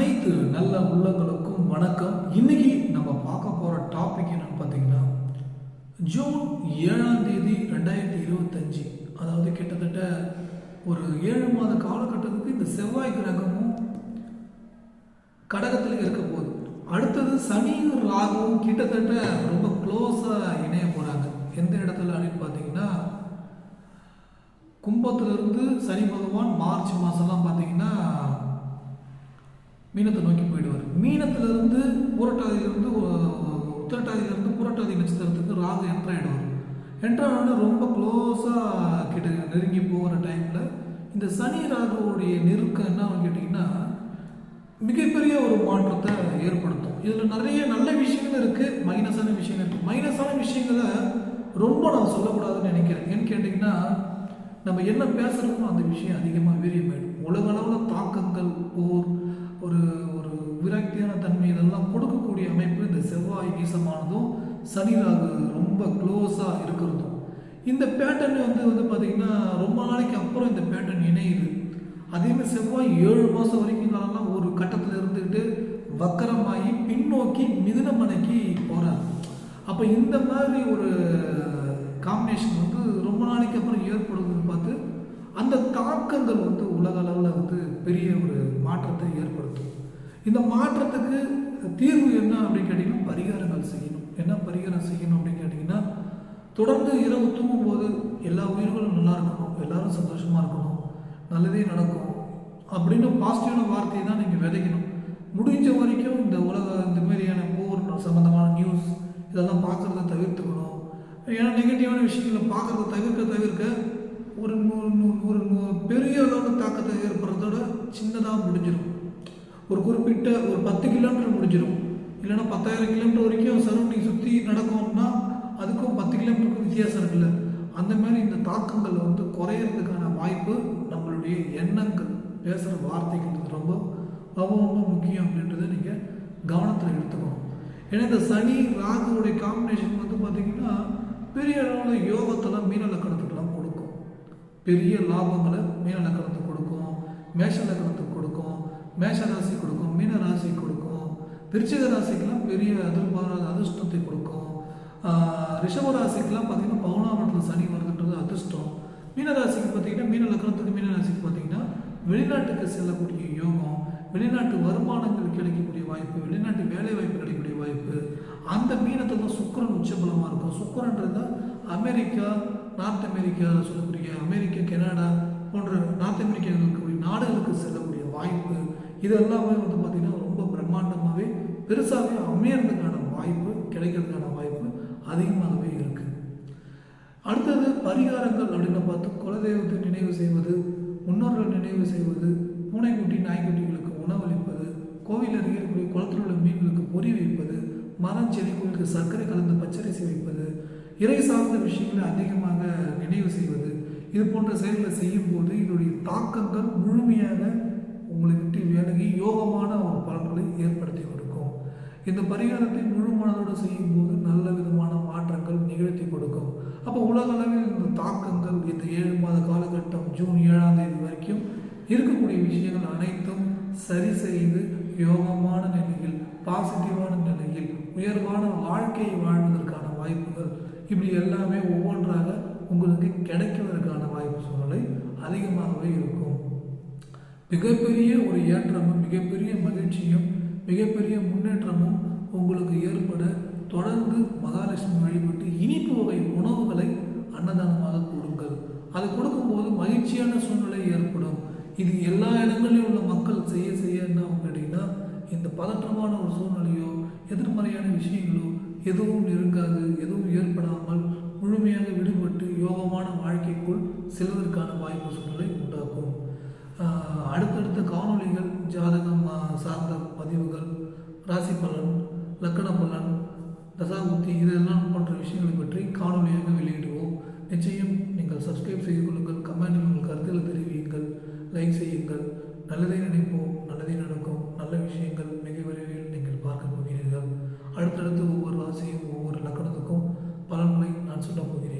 அனைத்து நல்ல உள்ளங்களுக்கும் வணக்கம். இன்னைக்கு நம்ம பார்க்க போற டாபிக் என்னன்னு பார்த்தீங்கன்னா ஜூன் ஏழாம் தேதி ரெண்டாயிரத்தி இருபத்தஞ்சு. அதாவது கிட்டத்தட்ட ஒரு ஏழு மாத காலகட்டத்துக்கு இந்த செவ்வாய் கிரகமும் கடகத்தில் இருக்க போகுது. அடுத்தது சனியும் ராகுவும் கிட்டத்தட்ட ரொம்ப க்ளோஸாக இணைய போகிறாங்க எந்த இடத்துல அப்படின்னு பார்த்தீங்கன்னா கும்பத்திலிருந்து சனி பகவான் மார்ச் மாதம் மீனத்தை நோக்கி போயிடுவார். மீனத்திலிருந்து புரட்டாதியிலிருந்து உத்திரட்டாதியிலிருந்து புரட்டாதி நட்சத்திரத்துக்கு ராகு என்ட்ரு ஆகிடுவார் என்ட்ரு ஆனோட ரொம்ப க்ளோஸாக கிட்ட நெருங்கி போகிற டைமில் இந்த சனி ராகுவோடைய நெருக்கம் என்ன கேட்டிங்கன்னா மிகப்பெரிய ஒரு மாற்றத்தை ஏற்படுத்தும். இதில் நிறைய நல்ல விஷயங்கள் இருக்குது மைனஸான விஷயங்கள் இருக்குது மைனஸான விஷயங்களை ரொம்ப நான் சொல்லக்கூடாதுன்னு நினைக்கிறேன். ஏன்னு கேட்டிங்கன்னா நம்ம என்ன பேசுகிறோமோ அந்த விஷயம் அதிகமாக வீரியமாயிடும். உலக அளவில் தாக்கங்கள் போர் ஒரு ஒரு விரக்தியான தன்மை இதெல்லாம் கொடுக்கக்கூடிய அமைப்பு இந்த செவ்வாய் வீசமானதும் சனி ராகு ரொம்ப க்ளோஸாக இருக்கிறதும். இந்த பேட்டர்ன் வந்து வந்து பார்த்திங்கன்னா ரொம்ப நாளைக்கு அப்புறம் இந்த பேட்டர்ன் இணையுது. அதேமாதிரி செவ்வாய் ஏழு மாதம் வரைக்கும் காலம்லாம் ஒரு கட்டத்தில் இருந்துக்கிட்டு வக்கரமாகி பின்னோக்கி மிதுனமனைக்கு போகிறார் அப்போ இந்த மாதிரி ஒரு காம்பினேஷன் வந்து ரொம்ப நாளைக்கு அப்புறம் ஏற்படுதுன்னு பார்த்து அந்த தாக்கங்கள் வந்து உலக அளவில் வந்து பெரிய ஒரு மாற்றத்தை ஏற்படுத்தும். இந்த மாற்றத்துக்கு தீர்வு என்ன அப்படின்னு கேட்டிங்கன்னா பரிகாரங்கள் செய்யணும். என்ன பரிகாரம் செய்யணும் அப்படின்னு கேட்டிங்கன்னா தொடர்ந்து இரவு தூங்கும்போது எல்லா உயிர்களும் நல்லா இருக்கணும் எல்லாரும் சந்தோஷமாக இருக்கணும் நல்லதே நடக்கும் அப்படின்னு பாசிட்டிவான வார்த்தையை தான் நீங்கள் விதைக்கணும். முடிஞ்ச வரைக்கும் இந்த உலக இந்த மாதிரியான போர் சம்மந்தமான நியூஸ் இதெல்லாம் பார்க்குறத தவிர்த்துக்கணும். ஏன்னா நெகட்டிவான விஷயங்களை பார்க்குறத தவிர்க்க தவிர்க்க ஒரு ஒரு பெரிய அளவில் தாக்கத்தை ஏற்படுறதோட சின்னதாக முடிஞ்சிடும் ஒரு குறிப்பிட்ட ஒரு பத்து கிலோமீட்டர் முடிஞ்சிடும் இல்லைன்னா பத்தாயிரம் கிலோமீட்டர் வரைக்கும் சரௌண்டிங் சுற்றி நடக்கும்னா அதுக்கும் பத்து கிலோமீட்டருக்கும் வித்தியாசம் இல்லை. அந்த மாதிரி இந்த தாக்கங்கள் வந்து குறையிறதுக்கான வாய்ப்பு நம்மளுடைய எண்ணங்கள் பேசுகிற வார்த்தைகள் ரொம்ப ரொம்ப ரொம்ப முக்கியம் அப்படின்றத நீங்கள் கவனத்தில் எடுத்துக்கணும். ஏன்னா இந்த சனி ராகுவோடைய காம்பினேஷன் வந்து பார்த்தீங்கன்னா பெரிய அளவில் யோகத்தில் மீன லக்கணத்துக்கெல்லாம் பெரிய லாபங்களை மீன லக்கணத்துக்கு கொடுக்கும் மேஷ லக்கணத்துக்கு கொடுக்கும் மேஷ ராசி கொடுக்கும் மீன ராசி கொடுக்கும் விருச்சிக ராசிக்கெல்லாம் பெரிய எதிர்பாராத அதிர்ஷ்டத்தை கொடுக்கும். ரிஷப ராசிக்கெல்லாம் பார்த்தீங்கன்னா பவுனாமத்தில் சனி வருதுன்றது அதிர்ஷ்டம். மீன ராசிக்கு பார்த்தீங்கன்னா மீன லக்கணத்துக்கு மீன ராசிக்கு பார்த்தீங்கன்னா வெளிநாட்டுக்கு செல்லக்கூடிய யோகம் வெளிநாட்டு வருமானங்கள் கிடைக்கக்கூடிய வாய்ப்பு வெளிநாட்டு வேலை வாய்ப்பு கிடைக்கக்கூடிய வாய்ப்பு. அந்த மீனத்தில் தான் சுக்கரன் உச்சபலமாக இருக்கும். சுக்கரன்றது தான் அமெரிக்கா நார்த் அமெரிக்கா சொல்லக்கூடிய அமெரிக்கா கனடா போன்ற நார்த் அமெரிக்கா இருக்கக்கூடிய நாடுகளுக்கு செல்லக்கூடிய வாய்ப்பு இதெல்லாமே வந்து பார்த்திங்கன்னா ரொம்ப பிரம்மாண்டமாகவே பெருசாகவே அமையறதுக்கான வாய்ப்பு கிடைக்கிறதுக்கான வாய்ப்பு அதிகமாகவே இருக்குது அடுத்தது பரிகாரங்கள் அப்படின்னு பார்த்து குலதெய்வத்தை நினைவு செய்வது முன்னோர்கள் நினைவு செய்வது பூனைக்குட்டி நாய்க்குட்டிகளுக்கு உணவளிப்பது கோவில் அருகே இருக்கக்கூடிய குளத்தில் உள்ள மீன்களுக்கு பொறி வைப்பது மரம் செடி கோவிலுக்கு சர்க்கரை கலந்து பச்சரிசி வைப்பது இறை சார்ந்த விஷயங்களை அதிகமாக நினைவு செய்வது இது போன்ற செயல்களை செய்யும்போது இதனுடைய தாக்கங்கள் முழுமையாக உங்களை விட்டு விலகி யோகமான ஒரு பலன்களை ஏற்படுத்தி கொடுக்கும். இந்த பரிகாரத்தை முழு மனதோடு செய்யும்போது நல்ல விதமான மாற்றங்கள் நிகழ்த்தி கொடுக்கும். அப்போ உலக அளவில் இந்த தாக்கங்கள் இந்த ஏழு மாத காலகட்டம் ஜூன் ஏழாம் தேதி வரைக்கும் இருக்கக்கூடிய விஷயங்கள் அனைத்தும் சரி செய்து யோகமான நிலையில் பாசிட்டிவான நிலையில் உயர்வான வாழ்க்கையை வாழ்வதற்கான வாய்ப்புகள் இப்படி எல்லாமே ஒவ்வொன்றாக உங்களுக்கு கிடைக்கிறதுக்கான வாய்ப்பு சூழ்நிலை அதிகமாகவே இருக்கும். மிகப்பெரிய ஒரு ஏற்றமும் மிகப்பெரிய மகிழ்ச்சியும் மிகப்பெரிய முன்னேற்றமும் உங்களுக்கு ஏற்பட தொடர்ந்து மகாலட்சுமி வழிபட்டு இனிப்பு வகை உணவுகளை அன்னதானமாக கொடுங்கள். அது கொடுக்கும்போது மகிழ்ச்சியான சூழ்நிலை ஏற்படும். இது எல்லா இடங்களிலும் உள்ள மக்கள் செய்ய செய்ய என்ன கேட்டிங்கன்னா இந்த பதற்றமான ஒரு சூழ்நிலையோ எதிர்மறையான விஷயங்களோ எதுவும் இருக்காது எதுவும் விடுபட்டு யோகமான வாழ்க்கைக்குள் செல்வதற்கான வாய்ப்பு சூழ்நிலை உண்டாக்கும். அடுத்தடுத்த காணொளிகள் ஜாதகம் சார்ந்த பதிவுகள் ராசி பலன் லக்கண பலன் தசாபுத்தி இதெல்லாம் போன்ற விஷயங்களை பற்றி காணொலியாக வெளியிடுவோம். நிச்சயம் நீங்கள் சப்ஸ்கிரைப் செய்து கொள்ளுங்கள் கமெண்ட் உங்கள் கருத்துக்களை தெரிவியுங்கள் லைக் செய்யுங்கள். நல்லதை நினைப்போம் நல்லதே நடக்கும் நல்ல விஷயங்கள் மிக விரைவில் நீங்கள் பார்க்க போகிறீர்கள். அடுத்தடுத்து ஒவ்வொரு ராசியும் ஒவ்வொரு லக்கணத்துக்கும் பலன்களை நான் சொல்லப் போகிறேன்.